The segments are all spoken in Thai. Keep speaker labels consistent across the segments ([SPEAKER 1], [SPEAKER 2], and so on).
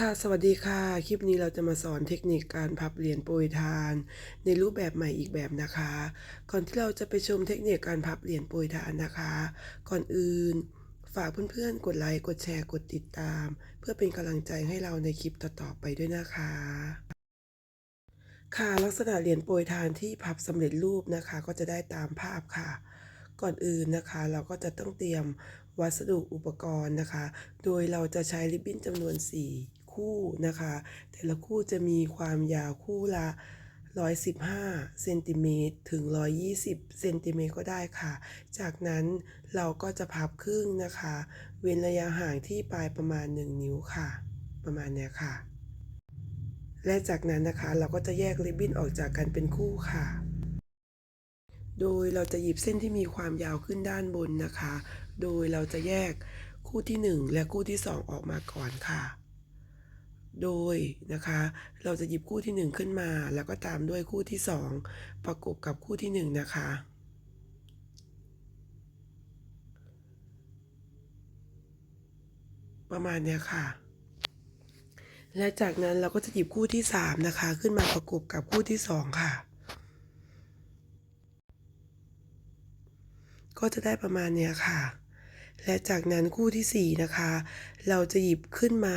[SPEAKER 1] ค่ะ สวัสดีค่ะ คลิปนี้เราจะมาสอนเทคนิคการพับเหรียญโปรยทาน ในรูปแบบใหม่อีกแบบนะคะ ก่อนที่เราจะไปชมเทคนิคการพับเหรียญโปรยทานนะคะ ก่อนอื่น ฝากเพื่อนๆ กดไลค์ กดแชร์ กดติดตาม เพื่อเป็นกำลังใจให้เราในคลิปต่อๆไปด้วยนะคะ ค่ะ ลักษณะเหรียญโปรยทานที่พับสำเร็จรูปนะคะ ก็จะได้ตามภาพค่ะ ก่อนอื่นนะคะ เราก็จะต้องเตรียมวัสดุอุปกรณ์นะคะ โดยเราจะใช้ริบบิ้นจำนวน 4 คู่นะคะ แต่ละคู่จะมีความยาวคู่ละ 115เซนติเมตรถึง 120เซนติเมตรก็ได้ค่ะ จากนั้นเราก็จะพับครึ่งนะคะ เว้นระยะห่างที่ปลายประมาณ 1 นิ้วค่ะ ประมาณนี้ค่ะ และจากนั้นนะคะเราก็จะแยกริบบิ้นออกจากกันเป็นคู่ค่ะโดยเราจะหยิบเส้นที่มีความยาวขึ้นด้านบนนะคะ โดยเราจะแยกคู่ที่ 1 และคู่ที่ 2 ออกมาก่อนค่ะ โดยนะคะ เราจะหยิบคู่ที่ 1 ขึ้นมา แล้วก็ตามด้วยคู่ที่ 2 ประกบกับคู่ที่ 1 นะคะ ประมาณเนี้ยค่ะ และจากนั้นเราก็จะหยิบคู่ที่ 3 นะคะ ขึ้นมาประกบกับคู่ที่ 2 ค่ะ ก็จะได้ประมาณเนี้ยค่ะ และจากนั้นคู่ที่ 4 นะคะ เราจะหยิบขึ้นมา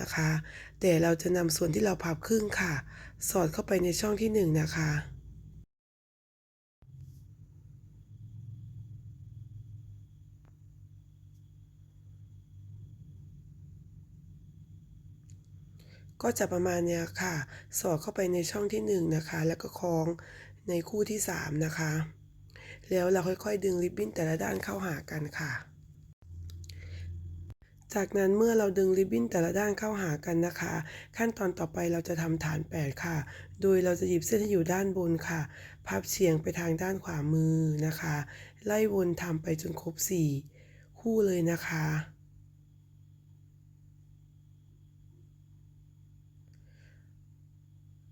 [SPEAKER 1] นะคะ แต่เราจะนำส่วนที่เราพับครึ่งค่ะ สอดเข้าไปในช่องที่ 1 นะคะก็จะประมาณเนี้ยค่ะ สอดเข้าไปในช่องที่1นะคะ แล้วก็คล้องในคู่ที่ 3 นะคะ แล้วเราค่อยๆ ดึงริบบิ้นแต่ละด้านเข้าหากันค่ะ จากนั้นเมื่อเราดึงริบบิ้นแต่ละด้านเข้าหากันนะคะ ขั้นตอนต่อไปเราจะทำฐาน 8 ค่ะ โดยเราจะหยิบเส้นที่อยู่ด้านบนค่ะ พับเฉียงไปทางด้านขวามือนะคะ ไล่วนทำไปจนครบ 4 คู่เลยนะคะ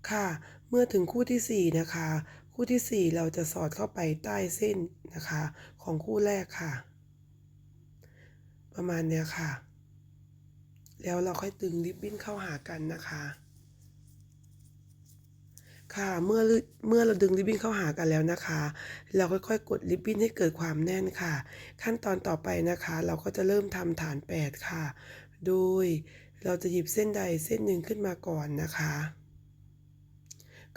[SPEAKER 1] ค่ะ เมื่อถึงคู่ที่ 4 นะคะ คู่ที่ 4 เราจะสอดเข้าไปใต้เส้นนะคะ ของคู่แรกค่ะ ประมาณเนี้ยค่ะ แล้วเราค่อยดึงริบบิ้นเข้าหากันนะคะ ค่ะเมื่อเมื่อเราดึงริบบิ้นเข้าหากันแล้วนะคะ เราค่อยๆ กดริบบิ้นให้เกิดความแน่นค่ะ ขั้นตอนต่อไปนะคะ เราก็จะเริ่มทำฐาน 8 ค่ะ โดยเราจะหยิบเส้นใดเส้นหนึ่งขึ้นมาก่อนนะคะ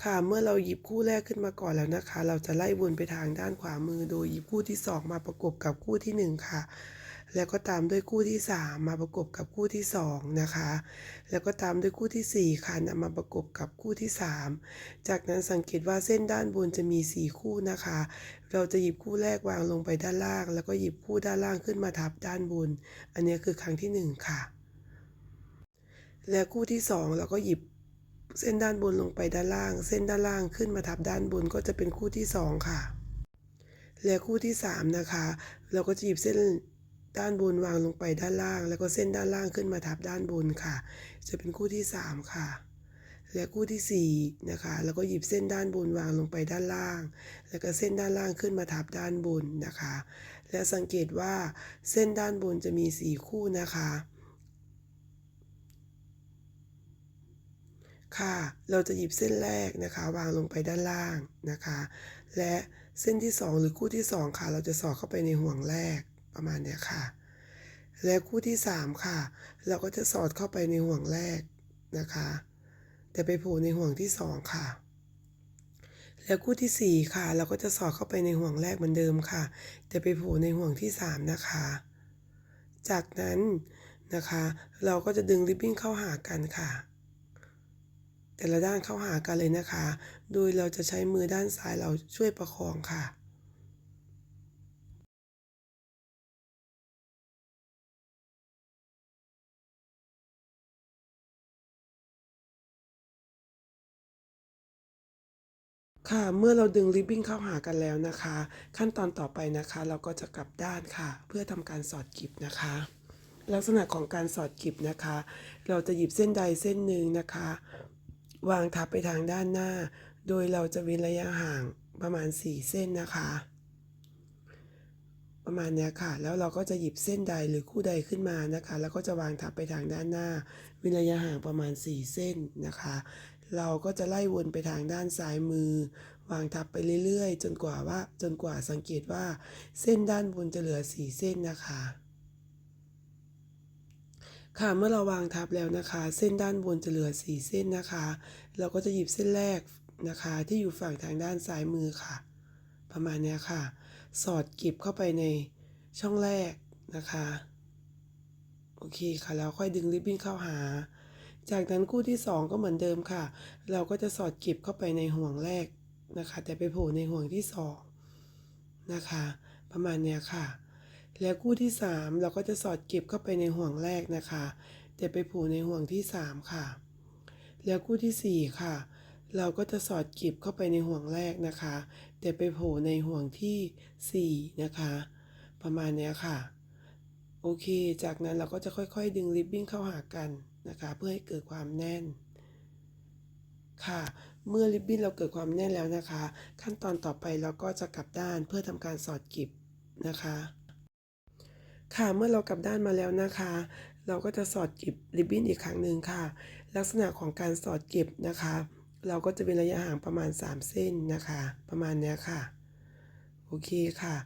[SPEAKER 1] ค่ะเมื่อเราหยิบคู่แรกขึ้นมาก่อนแล้วนะคะ เราจะไล่วนไปทางด้านขวามือโดยหยิบคู่ที่ 2 มาประกบกับคู่ที่ 1 ค่ะ แล้วก็ตามด้วยคู่ที่ 3 มาประกบกับคู่ที่ 2 นะคะ แล้วก็ตามด้วยคู่ที่ 4 ค่ะนำมาประกบกับคู่ที่ 3 จากนั้นสังเกตว่าเส้นด้านบนจะมี 4 คู่นะคะ เราจะหยิบคู่แรกวางลงไปด้านล่าง แล้วก็หยิบคู่ด้านล่างขึ้นมาทับด้านบน อันนี้คือครั้งที่ 1 ค่ะ และคู่ที่ 2 เราก็หยิบเส้นด้านบนลงไปด้านล่าง เส้นด้านล่างขึ้นมาทับด้านบนก็จะเป็นคู่ที่ 2 ค่ะ และคู่ที่ 3 นะคะ เราก็จะหยิบเส้น ด้านบนวางลงไปด้านล่าง แล้วก็เส้นด้านล่างขึ้นมาทับด้านบนค่ะ จะเป็นคู่ที่ 3 ค่ะ และคู่ที่4นะคะ แล้วก็หยิบเส้นด้านบนวางลงไปด้านล่าง แล้วก็เส้นด้านล่างขึ้นมาทับด้านบนนะคะ และสังเกตว่าเส้นด้านบนจะมี 4 คู่นะคะค่ะ เราจะหยิบเส้นแรกนะคะ วางลงไปด้านล่างนะคะ และเส้นที่ 2 หรือคู่ที่ 2 ค่ะ เราจะสอดเข้าไปในห่วงแรก ประมาณเนี้ยค่ะ และคู่ที่ 3 ค่ะ เราก็จะสอดเข้าไปในห่วงแรกนะคะ แต่ไปโผล่ในห่วงที่ 2 ค่ะ แล้วคู่ที่ 4 ค่ะ เราก็จะสอดเข้าไปในห่วงแรกเหมือนเดิมค่ะ แต่ไปโผล่ในห่วงที่ 3 นะคะ จากนั้นนะคะ เราก็จะดึงริบบิ้นเข้าหากันค่ะ แต่ละด้านเข้าหากันเลยนะคะ โดยเราจะใช้มือด้านซ้ายเราช่วยประคองค่ะ ค่ะ เมื่อเราดึงริบบิ้นเข้าหากันแล้วนะคะ ขั้นตอนต่อไปนะคะ เราก็จะกลับด้านค่ะ เพื่อทำการสอดกลีบนะคะ ลักษณะของการสอดกลีบนะคะ เราจะหยิบเส้นใดเส้นหนึ่งนะคะ วางทับไปทางด้านหน้า โดยเราจะเว้นระยะห่างประมาณ 4 เส้นนะคะ ประมาณเนี้ยค่ะ แล้วเราก็จะหยิบเส้นใดหรือคู่ใดขึ้นมานะคะ แล้วก็จะวางทับไปทางด้านหน้าเว้นระยะห่างประมาณ 4 เส้นนะคะ เราก็จะไล่วนไปทางด้านซ้ายมือ วางทับไปเรื่อยๆ จนกว่าว่าจนกว่าสังเกตว่า เส้นด้านบนจะเหลือ4เส้นนะคะ ค่ะเมื่อเราวางทับแล้วนะคะ เส้นด้านบนจะเหลือ4เส้นนะคะ เราก็จะหยิบเส้นแรกนะคะ ที่อยู่ฝั่งทางด้านซ้ายมือค่ะ ประมาณนี้ค่ะ สอดเก็บเข้าไปในช่องแรกนะคะ โอเคค่ะแล้วค่อยดึงริบบิ้นเข้าหา จากนั้นคู่ที่ 2 ก็เหมือนเดิมค่ะ เราก็จะสอดเก็บเข้าไปในห่วงแรกนะคะ แต่ไปโผล่ในห่วงที่ 2 นะคะ ประมาณเนี้ยค่ะ แล้วคู่ที่ 3 เราก็จะสอดเก็บเข้าไปในห่วงแรกนะคะ แต่ไปโผล่ในห่วงที่ 3 ค่ะ แล้วคู่ที่ 4 ค่ะ เราก็จะสอดเก็บเข้าไปในห่วงแรกนะคะ แต่ไปโผล่ในห่วงที่ 4 นะคะ ประมาณเนี้ยค่ะ โอเค จากนั้นเราก็จะค่อยๆ ดึงริบบิ้นเข้าหากัน นะคะเพื่อให้เกิดความแน่นค่ะ เมื่อริบบิ้นเราเกิดความแน่นแล้วนะคะ ขั้นตอนต่อไปเราก็จะกลับด้านเพื่อทำการสอดเก็บนะคะ ค่ะเมื่อเรากลับด้านมาแล้วนะคะ เราก็จะสอดเก็บริบบิ้นอีกครั้งหนึ่งค่ะ ลักษณะของการสอดเก็บนะคะ เราก็จะเป็นระยะห่างประมาณ 3 เส้นนะคะ ประมาณนี้ค่ะโอเคค่ะ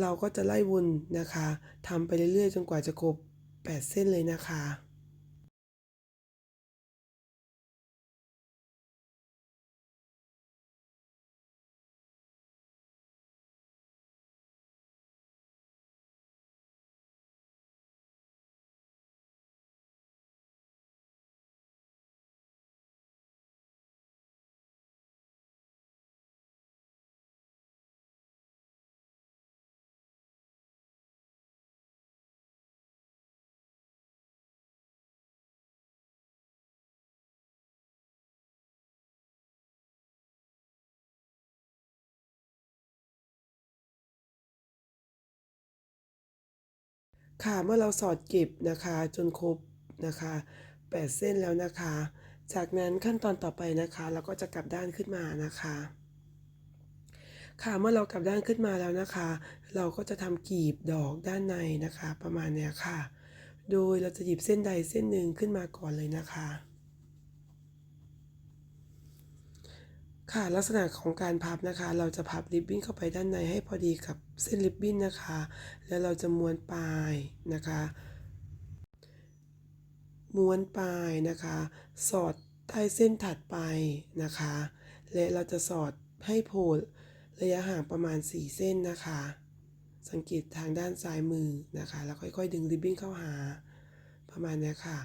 [SPEAKER 1] เราก็จะไล่วนนะคะทำไปเรื่อยๆ จนกว่าจะครบ 8 เส้นเลยนะคะ ค่ะเมื่อเราสอดเก็บนะคะจนครบนะคะ8เส้นแล้วนะคะ จากนั้นขั้นตอนต่อไปนะคะเราก็จะกลับด้านขึ้นมานะคะค่ะเมื่อเรากลับด้านขึ้นมาแล้วนะคะ เราก็จะทำกลีบดอกด้านในนะคะ ประมาณเนี้ยค่ะ โดยเราจะหยิบเส้นใดเส้นหนึ่งขึ้นมาก่อนเลยนะคะ ค่ะลักษณะของการพับนะคะ เราจะพับริบบิ้นเข้าไปด้านในให้พอดีกับ เส้นริบบิ้นนะคะ แล้วเราจะม้วนปลายนะคะ ม้วนปลายนะคะ สอดใต้เส้นถัดไปนะคะ และเราจะสอดให้โผล่ระยะห่างประมาณ 4 เส้นนะคะ สังเกตทางด้านซ้ายมือนะคะ แล้วค่อยๆ ดึงริบบิ้นเข้าหาประมาณนี้ค่ะ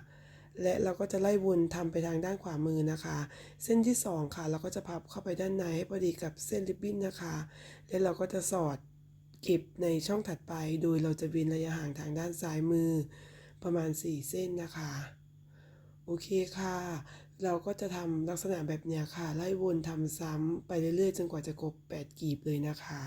[SPEAKER 1] และเราก็จะไล่วนทำไปทางด้านขวามือนะคะ เส้นที่ 2 ค่ะ เราก็จะพับเข้าไปด้านในให้พอดีกับเส้นริบบิ้นนะคะ แล้วเราก็จะสอด เก็บในช่องถัดไป โดยเราจะเว้นระยะห่างทางด้านซ้ายมือประมาณ 4 เส้นนะคะ โอเคค่ะ เราก็จะทำลักษณะแบบเนี้ยค่ะ ไล่วนทำซ้ำไปเรื่อยๆ จนกว่าจะครบ8กลีบเลยนะคะ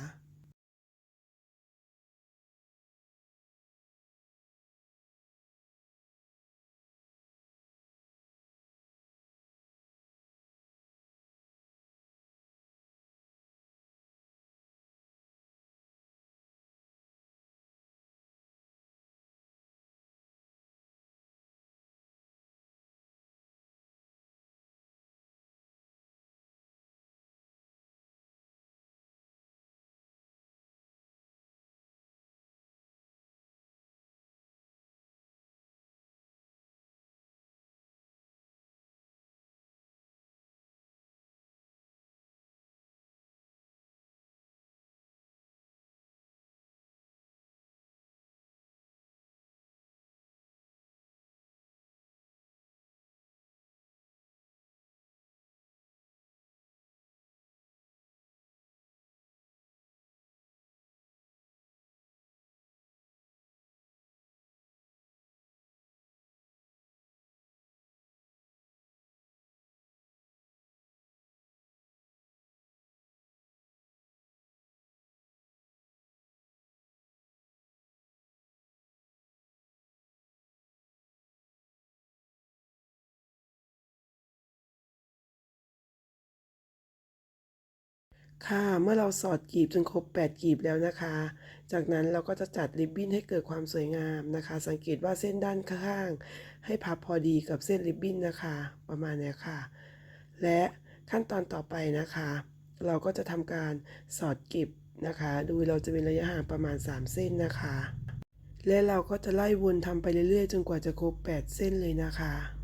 [SPEAKER 1] ค่ะ เมื่อเราสอดกลีบจนครบ 8กลีบแล้วนะคะ จากนั้นเราก็จะจัดริบบิ้นให้เกิดความสวยงามนะคะ สังเกตว่าเส้นด้านข้างให้พับพอดีกับเส้นริบบิ้นนะคะ ประมาณนี้ค่ะ และขั้นตอนต่อไปนะคะ เราก็จะทำการสอดกลีบนะคะ โดยเราจะเป็นระยะห่างประมาณ 3 เส้นนะคะ และเราก็จะไล่วนทำไปเรื่อยๆ จนกว่าจะครบ 8 เส้นเลยนะคะ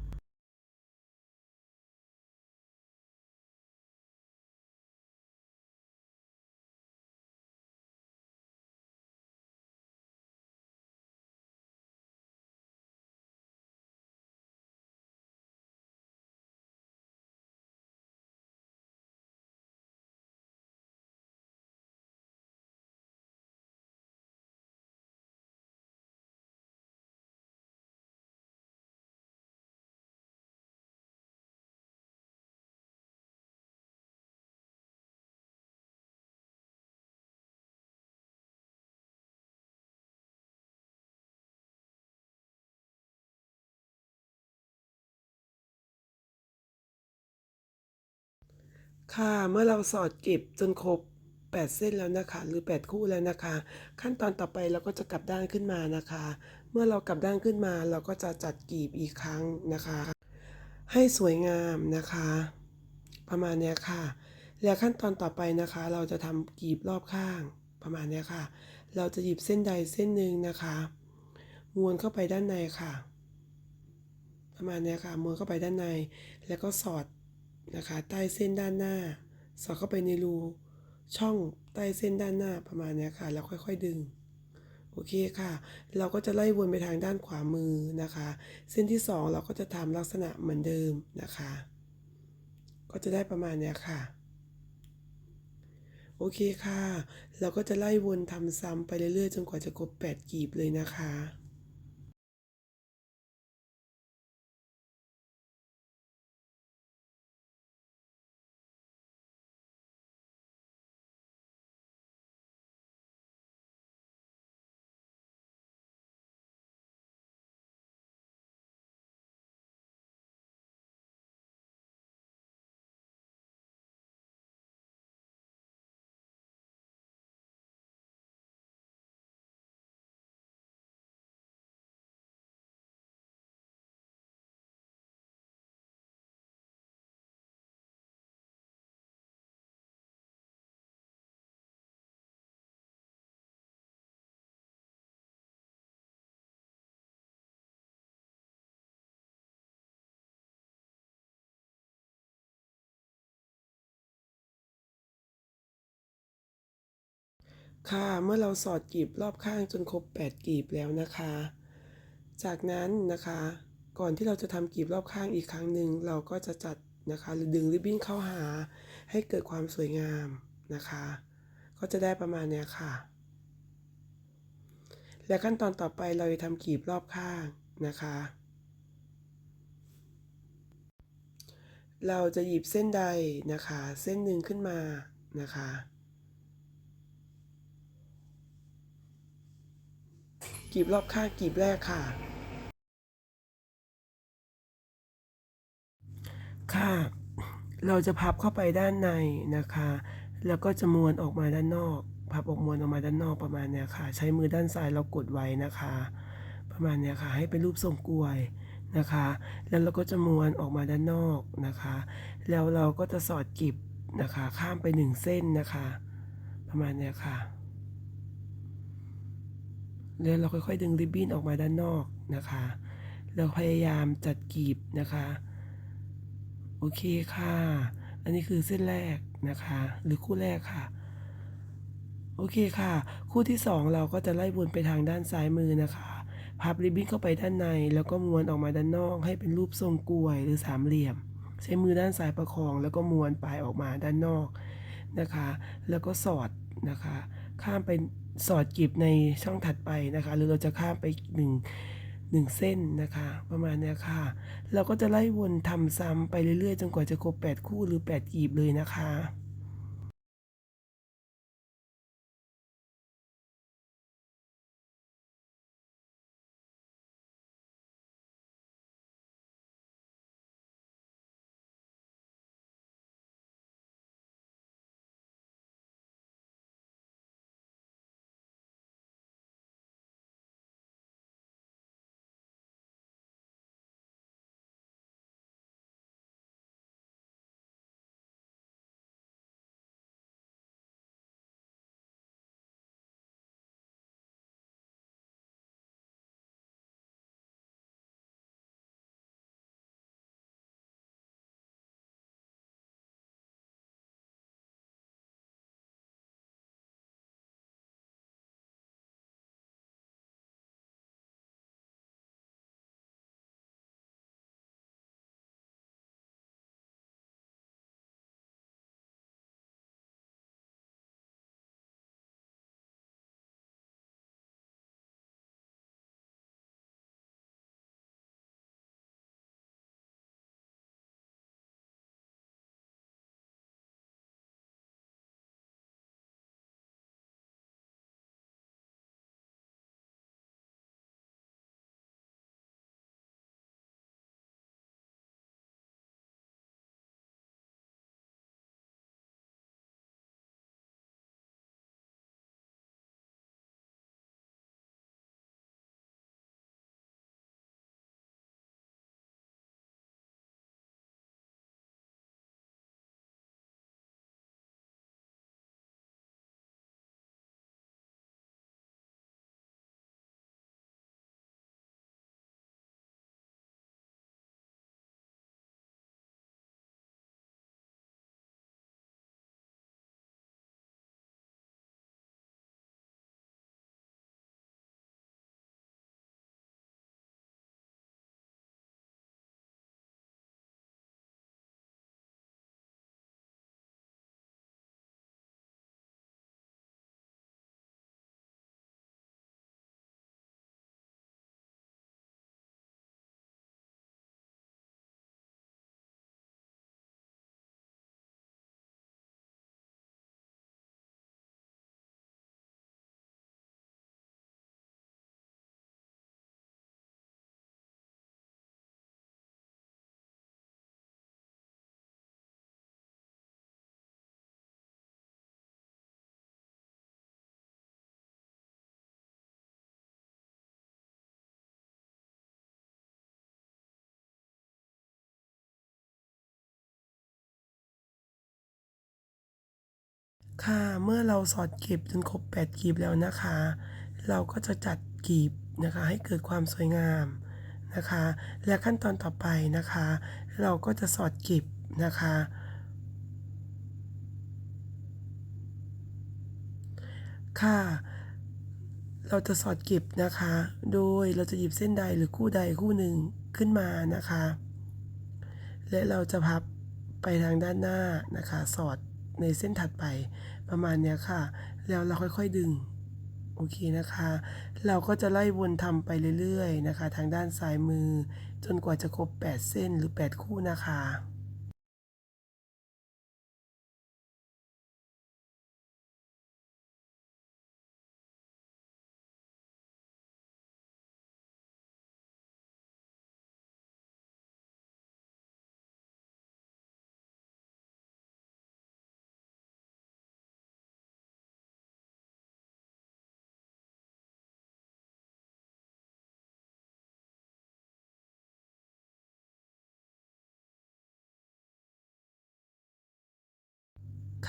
[SPEAKER 1] ค่ะ เมื่อเราสอดเก็บจนครบ 8 เส้นแล้วนะคะ หรือ 8 คู่แล้วนะคะ ขั้นตอนต่อไปเราก็จะกลับด้านขึ้นมานะคะ เมื่อเรากลับด้านขึ้นมา เราก็จะจัดกีบอีกครั้งนะคะ ให้สวยงามนะคะ ประมาณนี้ค่ะ แล้วขั้นตอนต่อไปนะคะ เราจะทำกลีบรอบข้าง ประมาณนี้ค่ะ เราจะหยิบเส้นใดเส้นหนึ่งนะคะม้วนเข้าไปด้านในค่ะ ประมาณนี้ค่ะม้วนเข้าไปด้านใน แล้วก็สอด นะคะ ใต้เส้นด้านหน้า สอดเข้าไปในรูช่องใต้เส้นด้านหน้าประมาณนี้ค่ะ แล้วค่อยๆดึง โอเคค่ะ เราก็จะไล่วนไปทางด้านขวามือนะคะ เส้นที่ 2 เราก็จะทำลักษณะเหมือนเดิมนะคะ ก็จะได้ประมาณนี้ค่ะ โอเคค่ะ เราก็จะไล่วนทำซ้ำไปเรื่อยๆ จนกว่าจะครบ 8กลีบเลยนะคะ ค่ะ เมื่อเราสอดกลีบรอบข้างจนครบ 8กลีบแล้วนะคะ จากนั้นนะคะ ก่อนที่เราจะทำกลีบรอบข้างอีกครั้งหนึ่งเราก็จะจัดนะคะ หรือดึงริบบิ้นเข้าหาให้เกิดความสวยงามนะคะ ก็จะได้ประมาณนี้ค่ะ และขั้นตอนต่อไปเราจะทำกลีบรอบข้างนะคะ เราจะหยิบเส้นใดนะคะ เส้นหนึ่งขึ้นมานะคะ กลีบรอบข้างกลีบแรกค่ะ ค่ะ เราจะพับเข้าไปด้านในนะคะ แล้วก็จะม้วนออกมาด้านนอก พับออกม้วนออกมาด้านนอกประมาณเนี้ยค่ะ ใช้มือด้านซ้ายเรากดไว้นะคะ ประมาณเนี้ยค่ะ ให้เป็นรูปทรงกลวยนะคะ แล้วเราก็จะม้วนออกมาด้านนอกนะคะ แล้วเราก็จะสอดกลีบนะคะ ข้ามไปหนึ่งเส้นนะคะ ประมาณเนี้ยค่ะ แล้วเราค่อยๆ ดึงริบบิ้นออกมาด้านนอกนะคะ เราพยายามจัดกีบนะคะ โอเคค่ะ อันนี้คือเส้นแรกนะคะ หรือคู่แรกค่ะ โอเคค่ะ คู่ที่สองเราก็จะไล่วนไปทางด้านซ้ายมือนะคะ พับริบบิ้นเข้าไปด้านใน แล้วก็ม้วนออกมาด้านนอกให้เป็นรูปทรงกลวยหรือสามเหลี่ยม ใช้มือด้านซ้ายประคอง แล้วก็ม้วนปลายออกมาด้านนอกนะคะ แล้วก็สอดนะคะ ข้ามไป สอดกลีบในช่องถัดไปนะคะ หรือเราจะข้ามไปหนึ่งหนึ่งเส้นนะคะ ประมาณนี้ค่ะ เราก็จะไล่วนทำซ้ำไปเรื่อยๆ จนกว่าจะครบ8คู่หรือ8กลีบเลยนะคะ ค่ะ เมื่อเราสอดกลีบจนครบ8กลีบแล้วนะคะ เราก็จะจัดกลีบนะคะ ให้เกิดความสวยงามนะคะ และขั้นตอนต่อไปนะคะ เราก็จะสอดกลีบนะคะ ค่ะ เราจะสอดกลีบนะคะ โดยเราจะหยิบเส้นใดหรือคู่ใดคู่หนึ่งขึ้นมานะคะ และเราจะพับไปทางด้านหน้านะคะ สอดในเส้นถัดไป ประมาณเนี้ยค่ะ แล้วเราค่อยๆดึงโอเคนะคะ เราก็จะไล่วนทำไปเรื่อยๆนะคะ ทางด้านซ้ายมือ จนกว่าจะครบ 8 เส้นหรือ 8 คู่นะคะ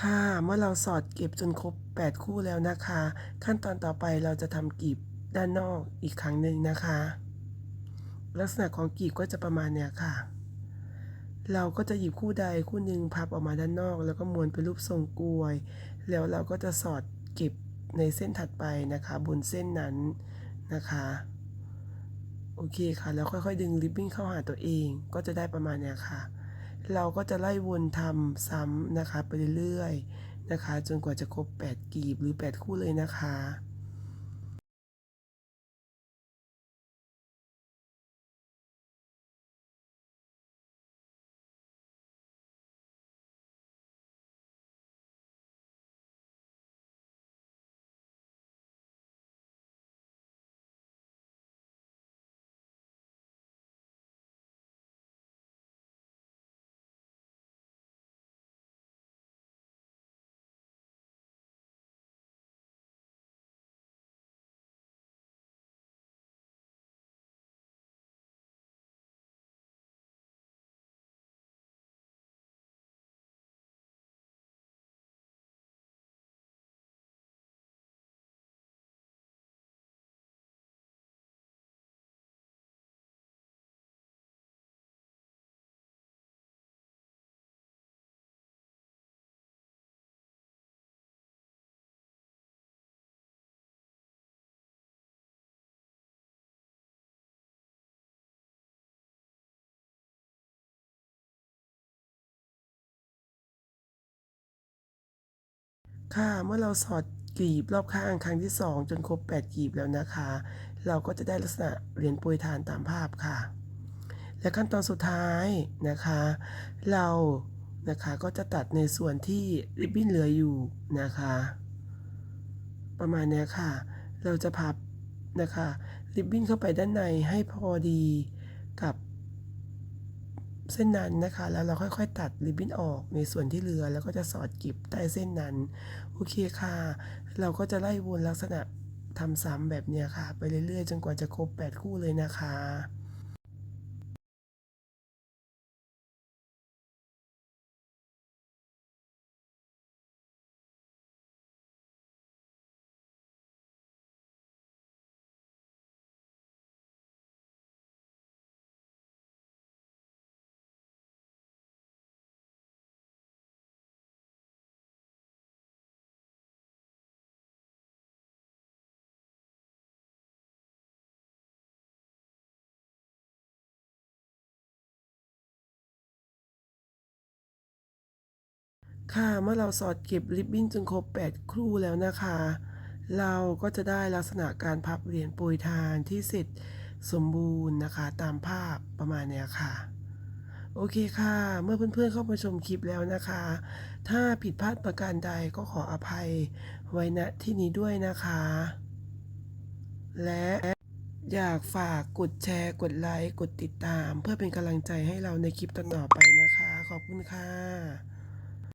[SPEAKER 1] ค่ะ เมื่อเราสอดเก็บจนครบ 8 คู่แล้วนะคะ ขั้นตอนต่อไปเราจะทำกลีบด้านนอกอีกครั้งหนึ่งนะคะ ลักษณะของกลีบก็จะประมาณเนี้ยค่ะ เราก็จะหยิบคู่ใดคู่หนึ่งพับออกมาด้านนอก แล้วก็ม้วนเป็นรูปทรงกลวย แล้วเราก็จะสอดเก็บในเส้นถัดไปนะคะ บนเส้นนั้นนะคะ โอเคค่ะ แล้วค่อยๆ ดึงริบบิ้นเข้าหาตัวเอง ก็จะได้ประมาณเนี้ยค่ะ เราก็จะไล่วนทำซ้ำนะคะ ไปเรื่อยๆนะคะ จนกว่าจะครบ 8กลีบหรือ 8 คู่เลยนะคะ ค่ะ เมื่อเราสอดกลีบรอบข้างครั้งที่ 2 จนครบ 8กลีบแล้วนะคะ เราก็จะได้ลักษณะเหรียญโปรยทานตามภาพค่ะ และขั้นตอนสุดท้ายนะคะ เรานะคะก็จะตัดในส่วนที่ริบบิ้นเหลืออยู่นะคะ ประมาณนี้ค่ะ เราจะพับนะคะริบบิ้นเข้าไปด้านในให้พอดีกับ เส้นนั้นนะคะ แล้วเราค่อยๆ ตัดริบบิ้นออกในส่วนที่เหลือแล้วก็จะสอดกิบใต้เส้นนั้น โอเคค่ะ เราก็จะไล่วนลักษณะทำซ้ำแบบเนี้ยค่ะ ไปเรื่อยๆ จนกว่าจะครบ 8 คู่เลยนะคะ ค่ะเมื่อเราสอดเก็บริบบิ้นจนครบ 8 ครู่แล้วนะคะ เราก็จะได้ลักษณะการพับเหรียญโปรยทานที่เสร็จสมบูรณ์นะคะ ตามภาพประมาณนี้ค่ะ โอเคค่ะ เมื่อเพื่อนๆเข้ามาชมคลิปแล้วนะคะ ถ้าผิดพลาดประการใดก็ขออภัยไว้ณที่นี้ด้วยนะคะ และอยากฝากกดแชร์กดไลค์กดติดตาม เพื่อเป็นกำลังใจให้เราในคลิปต่อๆไปนะคะ ขอบคุณค่ะ